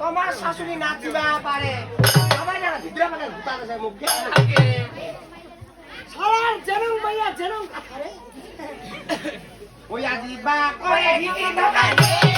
তোমার শাশুড়ি নাচিবা পারে। সবাই না ভিতরে মানে ভূতা আছে মুখে সারার জনম মাইয়া জনম কাঠারে ওই আজি বা কয়ে দিকে আইনারে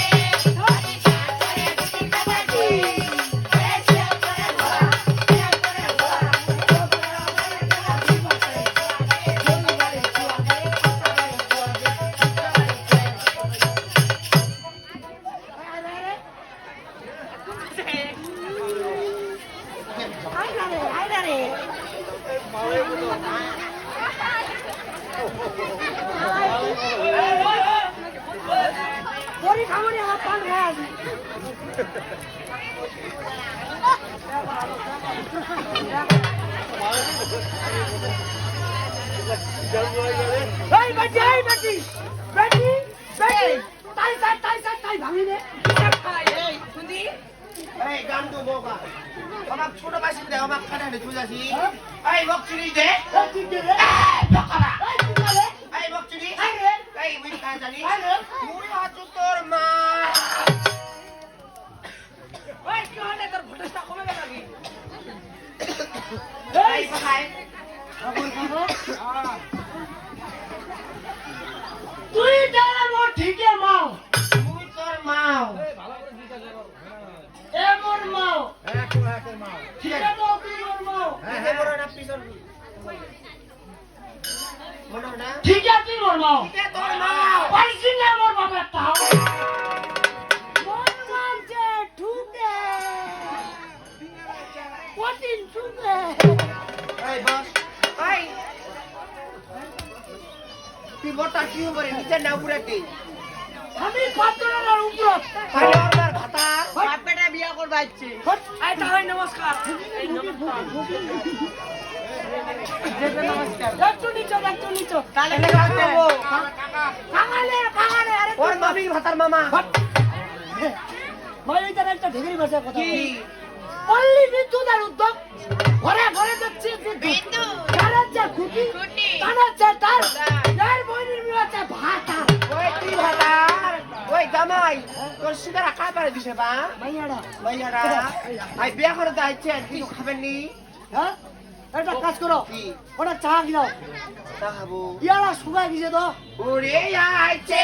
আইনারে পরি খামনি আমার পান খায় এই বাটি এই বাটি বাটি বাটি তাই তাই তাই তাই ভাঙি দে এই গান্ডু বোকা। আমার ছোট বাসি দে আমার খাটানে তুই এই বকচুরি দে এই কি দে বকরা এই বকচুরি এই উই খায় জানি রে। তুই আছো তোর মা। ওই কি হলে? তোর ভোটেশটা কমে গেল নাকি? এই বকায় তুই জানা মো ঠিকে মাও তুই তোর মাও এমন মাও ঠিক আছে মনে হয় ঠিকে আছে তোর মাও পাইছি না মোর বাপের তাও মোর মাও যে ঠুকে কঠিন ঠুকে এই বস এই তুই বড়টা কি হবে নিচে না উপরে আমি পাত্রের উপর তাহলে আমার ভাতা বাপেটা বিয়া এটা হয় নমস্কার। উদ্যোগ। ঘরে ঘরে যাচ্ছে তার। জামাই তোর সুগার কা পারে দিছে বা? ভাইয়ারা। ভাইয়ারা। আই বিয়া করে তো আইছে কিছু খাবেন নি? হ্যাঁ? একটা কাজ করো। ওটা চা গিলাও চা খাব। ইয়ারা শুকায় গেছে তো। ওরে আইছে।